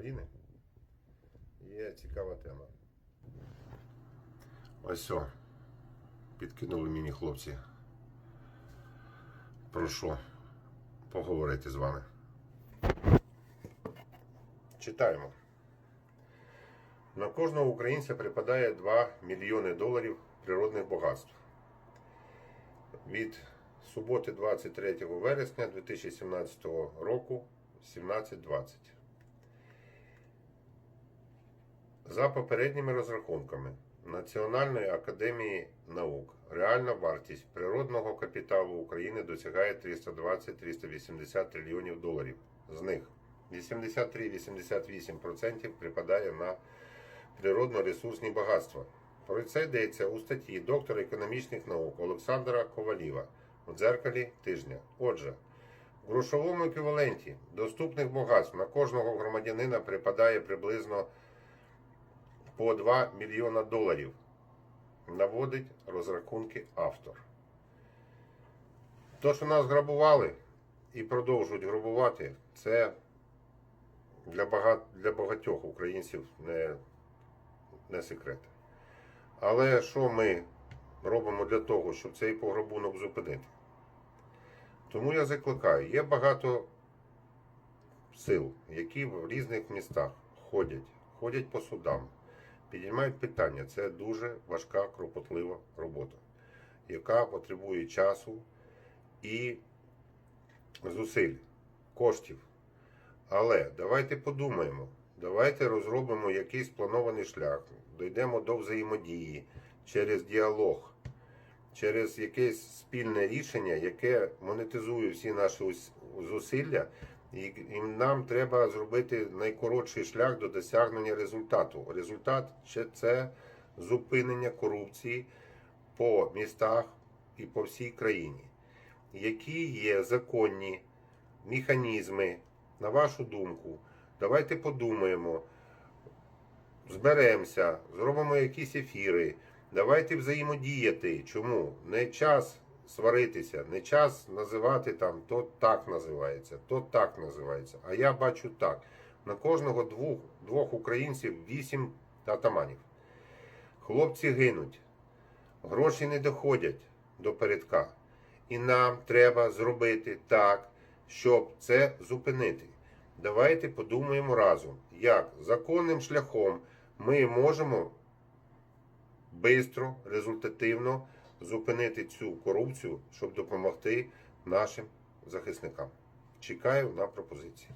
України є цікава тема. Ось о, підкинули мені хлопці. Про що поговорити з вами? Читаємо. На кожного українця припадає 2 мільйони доларів природних багатств. Від суботи 23 вересня 2017 року 17.20. За попередніми розрахунками Національної академії наук реальна вартість природного капіталу України досягає 320-380 трильйонів доларів. З них 83-88% припадає на природно-ресурсні багатства. Про це йдеться у статті доктора економічних наук Олександра Коваліва у дзеркалі тижня. Отже, в грошовому еквіваленті доступних багатств на кожного громадянина припадає приблизно по 2 мільйона доларів. Наводить розрахунки автор. То, що нас грабували і продовжують грабувати, це для, багат... для багатьох українців не, не секрет. Але що ми робимо для того, щоб цей пограбунок зупинити? Тому я закликаю, є багато сил, які в різних містах ходять, ходять по судам, підіймають питання. Це дуже важка, кропотлива робота, яка потребує часу і зусиль, коштів. Але давайте подумаємо, давайте розробимо якийсь планований шлях, дійдемо до взаємодії через діалог, через якесь спільне рішення, яке монетизує всі наші зусилля, і нам треба зробити найкоротший шлях до досягнення результату. Результат ще це зупинення корупції по містах і по всій країні. Які є законні механізми, на вашу думку, давайте подумаємо, зберемося, зробимо якісь ефіри, давайте взаємодіяти. Чому? Не час сваритися, не час називати там то так називається, то так називається. А я бачу так. На кожного двох, двох українців вісім атаманів. Хлопці гинуть, гроші не доходять до передка. І нам треба зробити так, щоб це зупинити. Давайте подумаємо разом, як законним шляхом ми можемо швидко, результативно зупинити цю корупцію, щоб допомогти нашим захисникам. Чекаю на пропозиції.